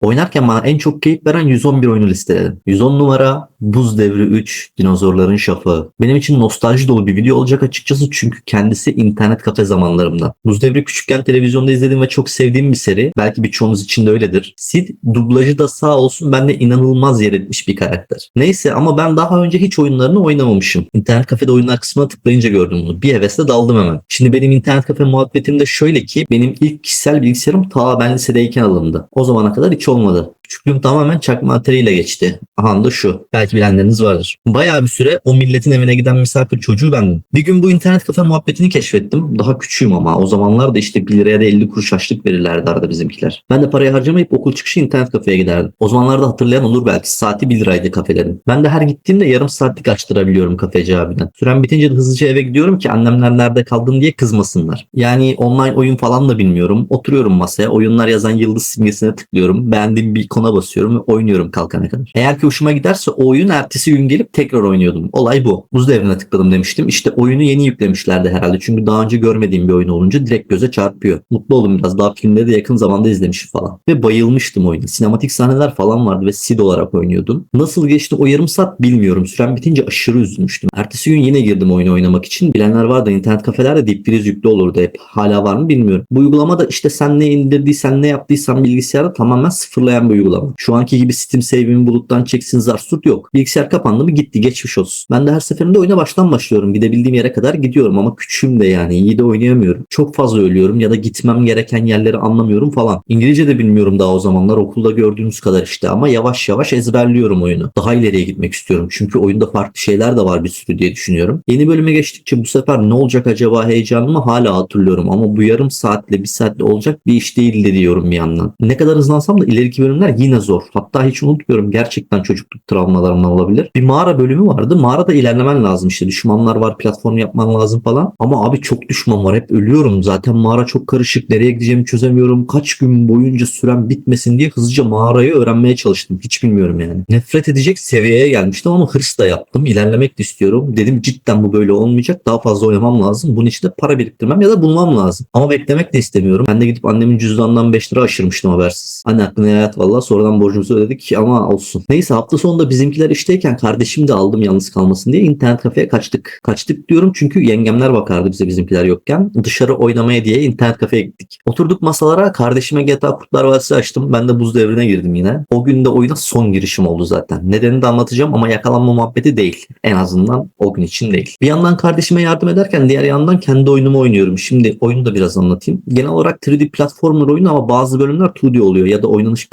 Oynarken bana en çok keyif veren 111 oyunu listeledim. 110 numara Buz Devri 3 Dinozorların Şafağı. Benim için nostalji dolu bir video olacak açıkçası çünkü kendisi internet kafe zamanlarımda. Buz Devri küçükken televizyonda izlediğim ve çok sevdiğim bir seri. Belki birçoğunuz için de öyledir. Sid dublajı da sağ olsun bende inanılmaz yer etmiş bir karakter. Neyse ama ben daha önce hiç oyunlarını oynamamışım. İnternet kafede oyunlar kısmına tıklayınca gördüm bunu. Bir hevesle daldım hemen. Şimdi benim internet kafe muhabbetim de şöyle ki benim ilk kişisel bilgisayarım ta ben lisedeyken alındı. O zamana kadar hiç olmadı. Küçüklüğüm tamamen çakma atariyle geçti. Aha da şu. Belki bilenleriniz vardır. Bayağı bir süre o milletin evine giden misafir çocuğu bendim. Bir gün bu internet kafe muhabbetini keşfettim. Daha küçüğüm ama o zamanlar da işte 1 liraya da 50 kuruş açlık verirlerdi arada bizimkiler. Ben de parayı harcamayıp okul çıkışı internet kafeye giderdim. O zamanlarda hatırlayan olur belki. Saati 1 liraydı kafelerin. Ben de her gittiğimde yarım saatlik açtırabiliyorum kafeci abiden. Süren bitince de hızlıca eve gidiyorum ki annemler nerede kaldın diye kızmasınlar. Yani online oyun falan da bilmiyorum. Oturuyorum masaya. Oyunlar yazan yıldız simgesine tıklıyorum. Beğendiğim bir ikona basıyorum ve oynuyorum kalkana kadar. Eğer ki hoşuma giderse o oyun ertesi gün gelip tekrar oynuyordum. Olay bu. Buz devrine tıkladım demiştim. İşte oyunu yeni yüklemişlerdi herhalde. Çünkü daha önce görmediğim bir oyun olunca direkt göze çarpıyor. Mutlu oldum biraz. Daha filmleri de yakın zamanda izlemişim falan. Ve bayılmıştım oyuna. Sinematik sahneler falan vardı ve Sid olarak oynuyordum. Nasıl geçti o yarım saat bilmiyorum. Süren bitince aşırı üzülmüştüm. Ertesi gün yine girdim oyunu oynamak için. Bilenler vardı. internet kafelerde dip friz yüklü olurdu hep. Hala var mı bilmiyorum. Bu uygulama da işte sen ne indirdiysen ne yaptıysan bilgisayarda tamamen sıfırlayan bir uygulama. Şu anki gibi Steam save'imi buluttan çeksin zarsut yok. Bilgisayar kapandı mı gitti geçmiş olsun. Ben de her seferinde oyuna baştan başlıyorum. Gidebildiğim yere kadar gidiyorum ama küçüğüm de yani iyi de oynayamıyorum. Çok fazla ölüyorum ya da gitmem gereken yerleri anlamıyorum falan. İngilizce de bilmiyorum daha o zamanlar okulda gördüğünüz kadar işte ama yavaş yavaş ezberliyorum oyunu. Daha ileriye gitmek istiyorum çünkü oyunda farklı şeyler de var bir sürü diye düşünüyorum. Yeni bölüme geçtikçe bu sefer ne olacak acaba heyecanımı hala hatırlıyorum ama bu yarım saatle bir saatle olacak bir iş değildi diyorum bir yandan. Ne kadar hızlansam da ileriki bölümler yine zor. Hatta hiç unutmuyorum gerçekten çocukluk travmalarımdan olabilir. Bir mağara bölümü vardı. Mağarada ilerlemen lazım işte. Düşmanlar var, platform yapman lazım falan. Ama abi çok düşman var. Hep ölüyorum. Zaten mağara çok karışık. Nereye gideceğimi çözemiyorum. Kaç gün boyunca süren bitmesin diye hızlıca mağarayı öğrenmeye çalıştım. Hiç bilmiyorum yani. Nefret edecek seviyeye gelmiştim ama hırs da yaptım. İlerlemek de istiyorum. Dedim cidden bu böyle olmayacak. Daha fazla oynamam lazım. Bunun için de para biriktirmem ya da bulmam lazım. Ama beklemek de istemiyorum. Ben de gidip annemin cüzdanından 5 lira aşırmıştım habersiz. Anne aklına hayat valla sonradan borcumuzu ödedik ama olsun. Neyse hafta sonunda bizimkiler işteyken kardeşimi de aldım yalnız kalmasın diye internet kafeye kaçtık. Kaçtık diyorum çünkü yengemler bakardı bize bizimkiler yokken. Dışarı oynamaya diye internet kafeye gittik. Oturduk masalara kardeşime GTA Kurtlar Vadisi açtım. Ben de buz devrine girdim yine. O gün de oyuna son girişim oldu zaten. Nedenini de anlatacağım ama yakalanma muhabbeti değil. En azından o gün için değil. Bir yandan kardeşime yardım ederken diğer yandan kendi oyunumu oynuyorum. Şimdi oyunu da biraz anlatayım. Genel olarak 3D platformer oyunu ama bazı bölümler 2D oluyor ya da oynanış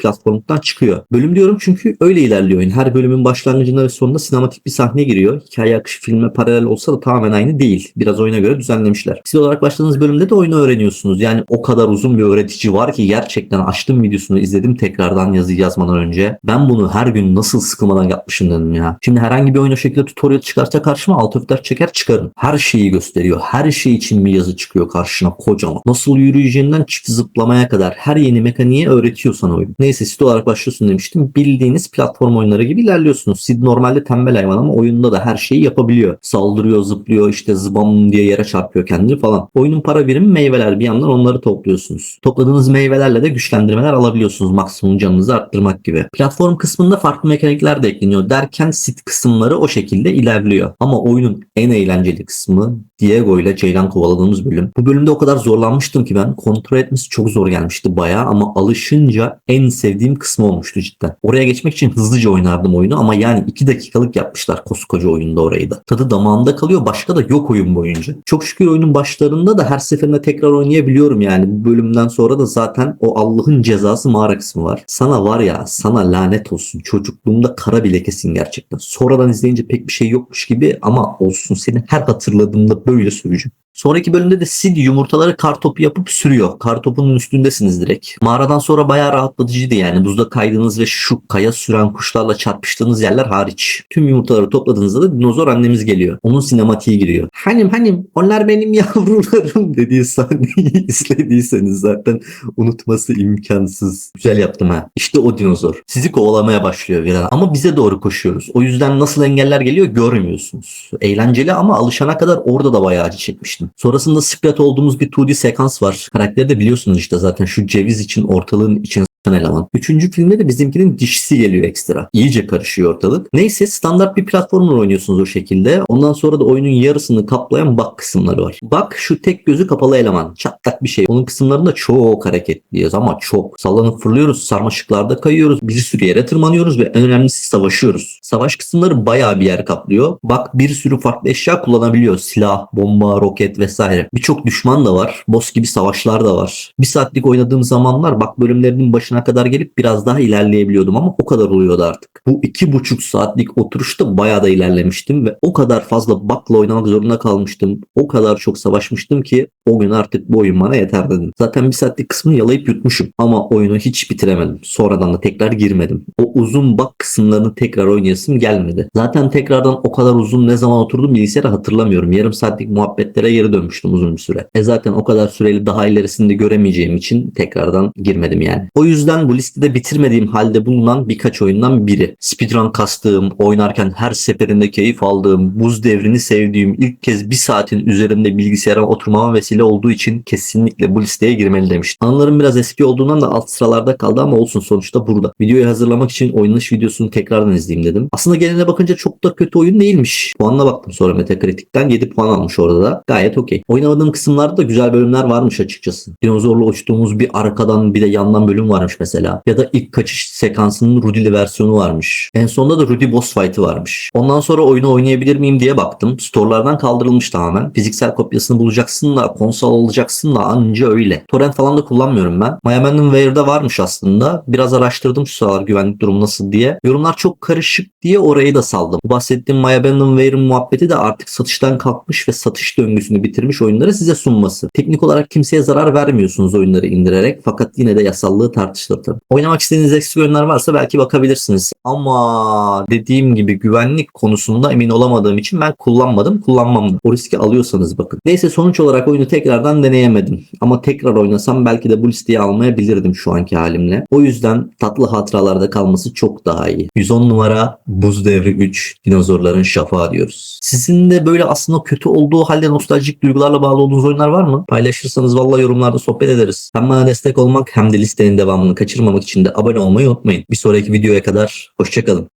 platformluktan çıkıyor. Bölüm diyorum çünkü öyle ilerliyor oyun. Her bölümün başlangıcında ve sonunda sinematik bir sahne giriyor. Hikaye akışı filme paralel olsa da tamamen aynı değil. Biraz oyuna göre düzenlemişler. Siz olarak başladığınız bölümde de oyunu öğreniyorsunuz. Yani o kadar uzun bir öğretici var ki gerçekten açtım videosunu izledim tekrardan yazı yazmadan önce. Ben bunu her gün nasıl sıkılmadan yapmışım dedim ya. Şimdi herhangi bir oyun şekilde tutorial çıkarsa karşıma alt öfter çeker çıkarım. Her şeyi gösteriyor. Her şey için bir yazı çıkıyor karşına kocaman. Nasıl yürüyeceğinden çift zıplamaya kadar her yeni mekaniği öğretiyor sana oyun. Neyse sit olarak başlıyorsun demiştim. Bildiğiniz platform oyunları gibi ilerliyorsunuz. Sid normalde tembel hayvan ama oyunda da her şeyi yapabiliyor. Saldırıyor, zıplıyor, işte zıbam diye yere çarpıyor kendini falan. Oyunun para birimi meyveler. Bir yandan onları topluyorsunuz. Topladığınız meyvelerle de güçlendirmeler alabiliyorsunuz. Maksimum canınızı arttırmak gibi. Platform kısmında farklı mekanikler de ekleniyor. Derken Sid kısımları o şekilde ilerliyor. Ama oyunun en eğlenceli kısmı Diego ile Ceylan kovaladığımız bölüm. Bu bölümde o kadar zorlanmıştım ki ben kontrol etmesi çok zor gelmişti bayağı ama alışınca en sevdiğim kısmı olmuştu cidden. Oraya geçmek için hızlıca oynardım oyunu ama yani 2 dakikalık yapmışlar koskoca oyunda orayı da. Tadı damağımda kalıyor başka da yok oyun boyunca. Çok şükür oyunun başlarında da her seferinde tekrar oynayabiliyorum yani. Bu bölümden sonra da zaten o Allah'ın cezası mağara kısmı var. Sana var ya sana lanet olsun. Çocukluğumda kara bile kesin gerçekten. Sonradan izleyince pek bir şey yokmuş gibi ama olsun seni her hatırladığımda böyle söveceğim. Sonraki bölümde de Sid yumurtaları kartopu yapıp sürüyor. Kartopunun üstündesiniz direkt. Mağaradan sonra bayağı rahatlatıcıydı yani. Buzda kaydığınız ve şu kaya süren kuşlarla çarpıştığınız yerler hariç. Tüm yumurtaları topladığınızda da dinozor annemiz geliyor. Onun sinematiği giriyor. Hanim hanim onlar benim yavrularım dediği sahneyi izlediyseniz zaten unutması imkansız. Güzel yaptım ha. İşte o dinozor. Sizi kovalamaya başlıyor bir an. Ama bize doğru koşuyoruz. O yüzden nasıl engeller geliyor görmüyorsunuz. Eğlenceli ama alışana kadar orada da bayağı acı çekmiştim. Sonrasında Splat olduğumuz bir 2D sekans var. Karakteri de biliyorsunuz işte zaten şu ceviz için ortalığın içine uçan eleman. Üçüncü filmde de bizimkinin dişisi geliyor ekstra. İyice karışıyor ortalık. Neyse standart bir platformla oynuyorsunuz o şekilde. Ondan sonra da oyunun yarısını kaplayan bak kısımları var. Bak şu tek gözü kapalı eleman. Çatlak bir şey. Onun kısımlarında çok hareketliyiz ama çok. Sallanıp fırlıyoruz. Sarmaşıklarda kayıyoruz. Bir sürü yere tırmanıyoruz ve en önemlisi savaşıyoruz. Savaş kısımları bayağı bir yer kaplıyor. Bak bir sürü farklı eşya kullanabiliyor. Silah, bomba, roket vesaire. Birçok düşman da var. Boss gibi savaşlar da var. Bir saatlik oynadığım zamanlar bak bölümlerinin başına kadar gelip biraz daha ilerleyebiliyordum ama o kadar oluyordu artık. Bu iki buçuk saatlik oturuşta bayağı da ilerlemiştim ve o kadar fazla bakla oynamak zorunda kalmıştım. O kadar çok savaşmıştım ki o gün artık bu oyun bana yeter dedim. Zaten bir saatlik kısmını yalayıp yutmuşum ama oyunu hiç bitiremedim. Sonradan da tekrar girmedim. O uzun bak kısımlarını tekrar oynayasım gelmedi. Zaten tekrardan o kadar uzun ne zaman oturdum bilgisayara hatırlamıyorum. Yarım saatlik muhabbetlere geri dönmüştüm uzun bir süre. E zaten o kadar süreli daha ilerisinde göremeyeceğim için tekrardan girmedim yani. O yüzden bu listede bitirmediğim halde bulunan birkaç oyundan biri. Speedrun kastığım, oynarken her seferinde keyif aldığım, buz devrini sevdiğim, ilk kez bir saatin üzerinde bilgisayara oturmama vesile olduğu için kesinlikle bu listeye girmeli demiştim. Anılarım biraz eski olduğundan da alt sıralarda kaldı ama olsun sonuçta burada. Videoyu hazırlamak için oynanış videosunu tekrardan izleyeyim dedim. Aslında geneline bakınca çok da kötü oyun değilmiş. Puanına baktım sonra Metacritic'ten 7 puan almış orada da. Gayet okey. Oynamadığım kısımlarda da güzel bölümler varmış açıkçası. Dinozorla uçtuğumuz bir arkadan bir de yandan bölüm varmış mesela. Ya da ilk kaçış sekansının Rudy'li versiyonu varmış. En sonunda da Rudy boss fight'ı varmış. Ondan sonra oyunu oynayabilir miyim diye baktım. Store'lardan kaldırılmış tamamen. Fiziksel kopyasını bulacaksın da konsol alacaksın da anca öyle. Torrent falan da kullanmıyorum ben. My Abandonware'da varmış aslında. Biraz araştırdım şu sıralar güvenlik durumu nasıl diye. Yorumlar çok karışık diye orayı da saldım. Bu bahsettiğim My Abandonware'ın muhabbeti de artık satıştan kalkmış ve satış döngüsünü bitirmiş oyunları size sunması. Teknik olarak kimseye zarar vermiyorsunuz oyunları indirerek fakat yine de yasallığı tartışılır tabii. Oynamak istediğiniz eksik oyunlar varsa belki bakabilirsiniz. Ama dediğim gibi güvenlik konusunda emin olamadığım için ben kullanmadım. Kullanmam. O riski alıyorsanız bakın. Neyse sonuç olarak oyunu tekrardan deneyemedim. Ama tekrar oynasam belki de bu listeyi almayabilirdim şu anki halimle. O yüzden tatlı hatıralarda kalması çok daha iyi. 110 numara Buz Devri 3 Dinozorların Şafağı diyoruz. Sizin de böyle aslında kötü olduğu halde nostaljik duygularla bağlı olduğunuz oyunlar var mı? Paylaşırsanız valla yorumlarda sohbet ederiz. Hem bana destek olmak hem de listenin devamını kaçırmamak için de abone olmayı unutmayın. Bir sonraki videoya kadar hoşçakalın.